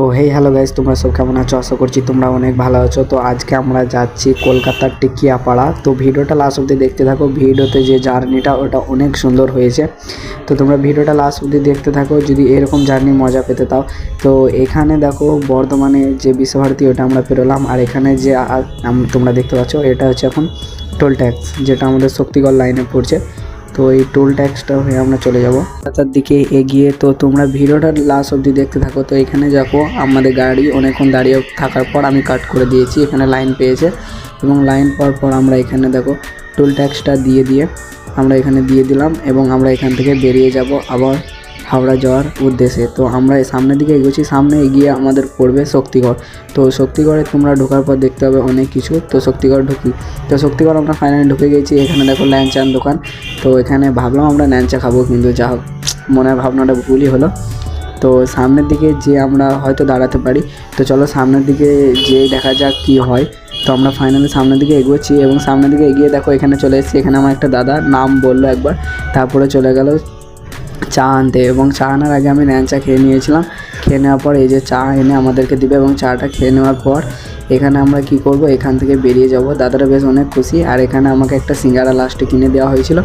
তো hey hello guys তোমরা সব কেমন আছো? আশা করছি তোমরা অনেক ভালো আছো। তো আজকে আমরা যাচ্ছি কলকাতার টিকিয়াপাড়া। তো ভিডিওটা লাস্ট অবধি দেখতে থাকো। ভিডিওতে যে জার্নিটা, ওটা অনেক সুন্দর হয়েছে। তো তোমরা ভিডিওটা লাস্ট অবধি দেখতে থাকো। যদি এরকম জার্নি মজা পেতে তাও তো এখানে দেখো বর্ধমানে যে বিশ্বভারতী, ওটা আমরা পেরোলাম। আর এখানে যে তোমরা দেখতে পাচ্ছ, এটা হচ্ছে এখন টোল ট্যাক্স যেটা আমাদের শক্তিগড় লাইনে পড়ছে। তো এই টোল ট্যাক্সটা হয়ে আমরা চলে যাব। রাস্তার দিকে এগিয়ে, তো তোমরা ভিডিওটা লাস্ট অবধি দেখতে থাকো। তো এখানে যাব আমাদের গাড়ি অনেকক্ষণ দাঁড়িয়ে থাকার পর আমি কাট করে দিয়েছি। এখানে লাইন পেয়েছে এবং লাইন পাওয়ার পর আমরা এখানে দেখো টোল ট্যাক্সটা দিয়ে দিয়ে আমরা এখানে দিয়ে দিলাম এবং আমরা এখান থেকে বেরিয়ে যাব আবার। হাওড়া যাওয়ার উদ্দেশ্যে। তো আমরা সামনের দিকে এগোচ্ছি। সামনে এগিয়ে আমাদের পড়বে শক্তিগড়। তো শক্তিগড়ে তোমরা ঢোকার পর দেখতে হবে অনেক কিছু। তো শক্তিগড় ঢুকি তো শক্তিগড় আমরা ফাইনালি ঢুকে গেছি। এখানে দেখো ল্যাংচান দোকান। তো এখানে ভাবলাম আমরা ল্যাংচা খাব, কিন্তু যা হোক, মনের ভাবনাটা ভুলই হলো। তো সামনের দিকে যে আমরা হয়তো দাঁড়াতে পারি। তো চলো সামনের দিকে যেয়ে দেখা যাক কি হয়। তো আমরা ফাইনালি সামনের দিকে এগোচ্ছি এবং সামনের দিকে এগিয়ে দেখো এখানে চলে এসেছি। এখানে আমার একটা দাদা, নাম বলল একবার। তারপরে চলে গেল চা আনতে এবং চা আনার আগে আমি ন্যান চা খেয়ে নিয়েছিলাম। খেয়ে নেওয়ার পর এই যে চা এনে আমাদেরকে দিবে এবং চাটা খেয়ে নেওয়ার পর এখানে আমরা কি করব? এখান থেকে বেরিয়ে যাব। দাদারা বেশ অনেক খুশি। আর এখানে আমাকে একটা সিঙ্গারা লাস্টে কিনে দেওয়া হয়েছিল।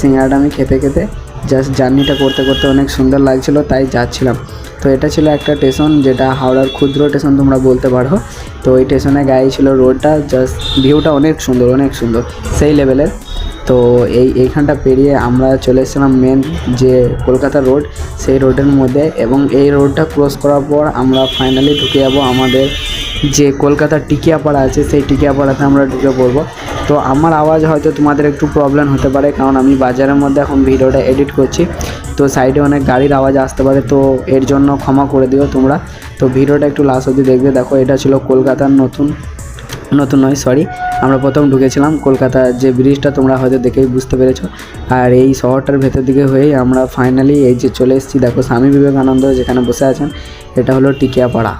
সিঙ্গারাটা আমি খেতে খেতে জাস্ট জার্নিটা করতে করতে অনেক সুন্দর লাগছিল, তাই যাচ্ছিলাম। তো এটা ছিল একটা স্টেশন যেটা হাওড়ার ক্ষুদ্র স্টেশন তোমরা বলতে পারো। তো ওই স্টেশনে গায়ে ছিল রোডটা জাস্ট ভিউটা অনেক সুন্দর অনেক সুন্দর। সেই লেভেলের তো এই এইখানটা পেরিয়ে আমরা চলে এসেছিলাম মেন যে কলকাতা রোড সেই রোডের মধ্যে এবং এই রোডটা ক্রস করার পর আমরা ফাইনালি ঢুকে যাব আমাদের যে কলকাতার টিকিয়াপাড়া আছে, সেই টিকিয়াপাড়াতে আমরা ঢুকে পড়ব। তো আমার আওয়াজ হয়তো তোমাদের একটু প্রবলেম হতে পারে, কারণ আমি বাজারের মধ্যে এখন ভিডিওটা এডিট করছি। তো সাইডে অনেক গাড়ির আওয়াজ আসতে পারে, তো এর জন্য ক্ষমা করে দিও তোমরা। তো ভিডিওটা একটু লাস্ট অবধি দেখবে, দেখো এটা ছিল কলকাতার নতুন নতুন নয় সরি আমরা প্রথম ঢুকেছিলাম কলকাতা যে ব্রিজটা তোমরা হয়তো দেখেই বুঝতে পেরেছ। আর এই শহরটার ভেতর দিকে হয়েই আমরা ফাইনালি এই যে চলে এসেছি, দেখো স্বামী বিবেকানন্দ যেখানে বসে আছেন, এটা হলো টিকিয়াপাড়া।